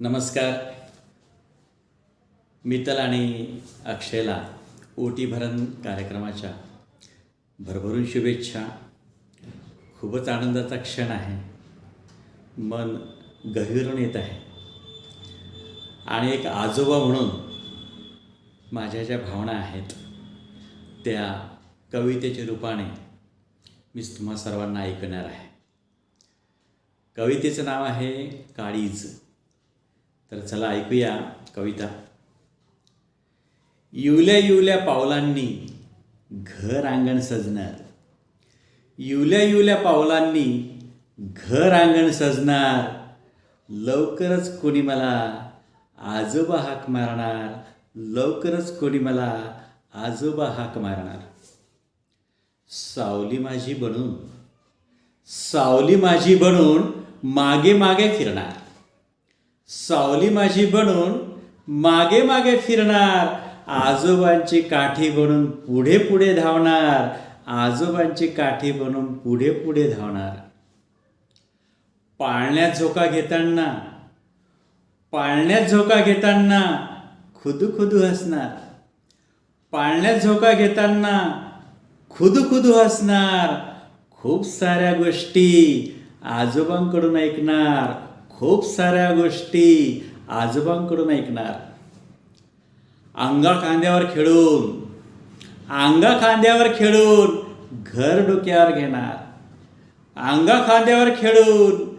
नमस्कार. मित्तल आणि अक्षयला ओटी भरण कार्यक्रमाच्या भरभरून शुभेच्छा. खूपच आनंदाचा क्षण आहे. मन गहिरून येत आहे. आणि एक आजोबा म्हणून माझ्या ज्या भावना आहेत त्या कवितेच्या रूपाने मी तुम्हा सर्वांना ऐकणार आहे. कवितेचं नाव आहे काळीज. तर चला ऐकूया कविता. येवल्या येवल्या पावलांनी घर अंगण सजणार. येवल्या येवल्या पावलांनी घर अंगण सजणार. लवकरच कोणी मला आजोबा हाक मारणार. लवकरच कोणी मला आजोबा हाक मारणार. सावली माझी बनून सावली माझी बनून मागे मागे फिरणार. सावली माझी बनून मागे मागे फिरणार. आजोबांची काठी बनून पुढे पुढे धावणार. आजोबांची काठी बनून पुढे पुढे धावणार. पाळण्यात झोका घेताना पाळण्यात झोका घेताना खुदू खुदू हसणार. पाळण्यात झोका घेताना खुदू खुदू हसणार. खूप साऱ्या गोष्टी आजोबांकडून ऐकणार. खूप साऱ्या गोष्टी आजोबांकडून ऐकणार. अंगा खांद्यावर खेळून अंगा खांद्यावर खेळून घर डोक्यावर घेणार. अंगा खांद्यावर खेळून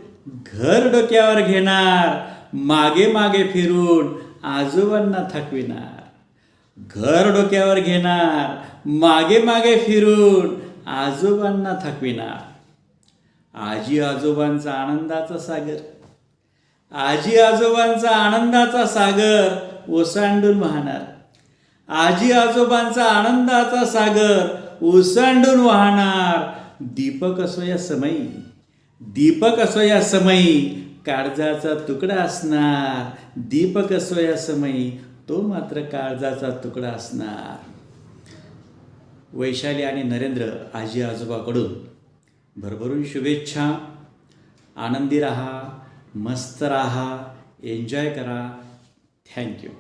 घर डोक्यावर घेणार मागे मागे फिरून आजोबांना थकविणार. घर डोक्यावर घेणार मागे मागे फिरून आजोबांना थकविणार. आजी आजोबांचा आनंदाचा सागर. आजी आजोबांचा आनंदाचा सागर ओसांडून वाहणार. आजी आजोबांचा आनंदाचा सागर ओसांडून वाहणार. दीपक असो या समयी दीपक असो या समयी काळजाचा तुकडा असणार. दीपक असो या समयी तो मात्र काळजाचा तुकडा असणार. वैशाली आणि नरेंद्र आजी आजोबाकडून भरभरून शुभेच्छा. आनंदी राहा. मस्त राहा एन्जॉय करा. थँक्यू